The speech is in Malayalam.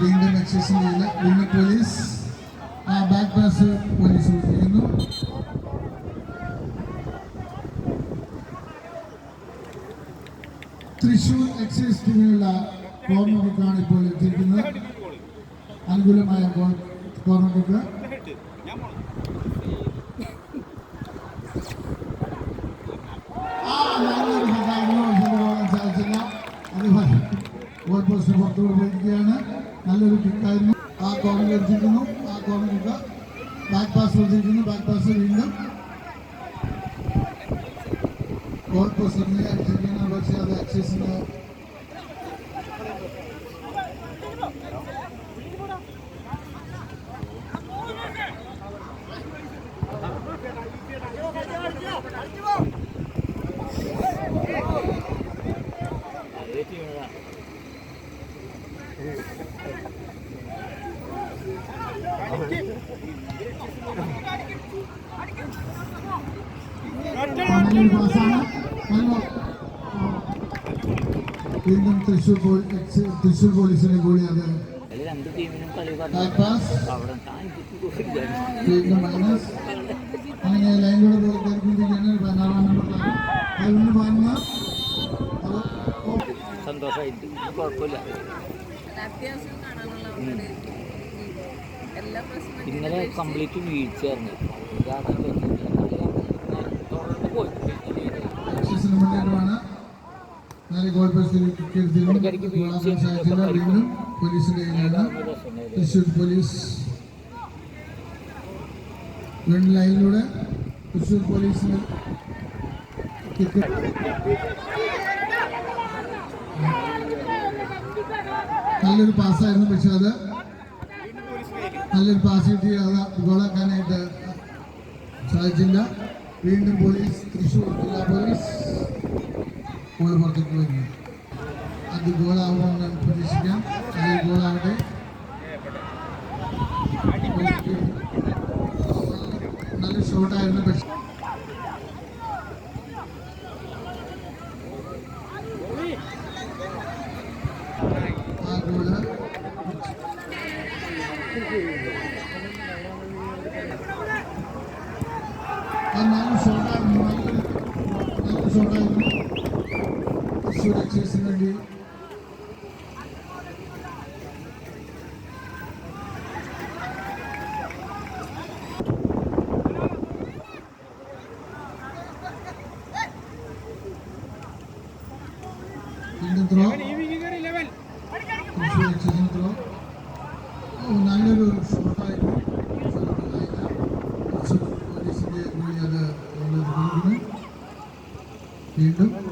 വീണ്ടും കയ്യിൽ വീണ്ടും പോലീസ് ആ ബാക്ക് പാസ് പോലീസ് കൊടുത്തിരിക്കുന്നു തൃശൂർ എക്സൈസ് ടീമിനുള്ള കോർണർ ബുക്കാണ് ഇപ്പോൾ എത്തിയിരിക്കുന്നത്. അനുകൂലമായ കോർണർ കിക്ക് ആ നല്ലൊരു കിക്കായിരുന്നു പക്ഷേ പോകാൻ സാധിച്ചില്ല അത് ഗോൾ പോസ്റ്റ് പുറത്തുകൂടെ പോയിരിക്കുകയാണ് നല്ലൊരു കിക്കായിരുന്നു ആ കോർണർ എത്തിയിരിക്കുന്നു ആ കോർണർ കിക്ക് ബാക്ക് പാസ് കൊടുത്തിരിക്കുന്നു. ബാക്ക് പാസ് വീണ്ടും ഗോൾ പോസ്റ്റിനെ അടിച്ചിരിക്കുന്നു പക്ഷേ അത് എക്സൈസിന് നല്ലൊരു പാസ്സാണ് നല്ല വീണ്ടും എക്സ് തൃശ്ശൂർ പോലീസിനെ കൂടി അത് വീണ്ടും മൈനസ് അങ്ങനെ ലൈനിലൂടെ പോയി കയറിക്കൊണ്ടിരിക്കുകയാണ് പതിനാറാം നമ്പർ പറഞ്ഞ ഓ സന്തോഷമായിട്ട്. കുഴപ്പമില്ല. അത്യാവശ്യം കാണാനുള്ള ഇന്നലെ കംപ്ലീറ്റ് വീഴ്ചയായിരുന്നു. സാധിച്ചില്ല വീണ്ടും പോലീസിന്റെ കയ്യിലാണ് തൃശ്ശൂർ പോലീസ് രണ്ട് ലൈനിലൂടെ തൃശ്ശൂർ പോലീസിന് നല്ലൊരു പാസ്സായിരുന്നു പക്ഷെ അത് നല്ലൊരു പാസ് കിട്ടി അത് ഗോളാക്കാനായിട്ട് സാധിച്ചില്ല. വീണ്ടും പോലീസ് തൃശ്ശൂർ ജില്ലാ പോലീസ് ഗോൾ പുറത്തേക്ക് വരുന്നു അത് ഗോളാവുമെന്ന് പ്രതീക്ഷിക്കാം. അത് ഗോളാവട്ടെ. നല്ല ഷോട്ടായിരുന്നു പക്ഷെ ആ ഗോൾ നല്ല ഷോട്ടായിരുന്നു നല്ല ഷോട്ടായിരുന്നു തൃശ്ശൂർ എക്സൈസിന് വേണ്ടി വീണ്ടും ത്രോ തൃശ്ശൂർ എക്സൈസിന് ത്രോ ഓ നല്ലൊരു ഷോട്ടായിരുന്നു തൃശ്ശൂർ പോലീസിന്റെ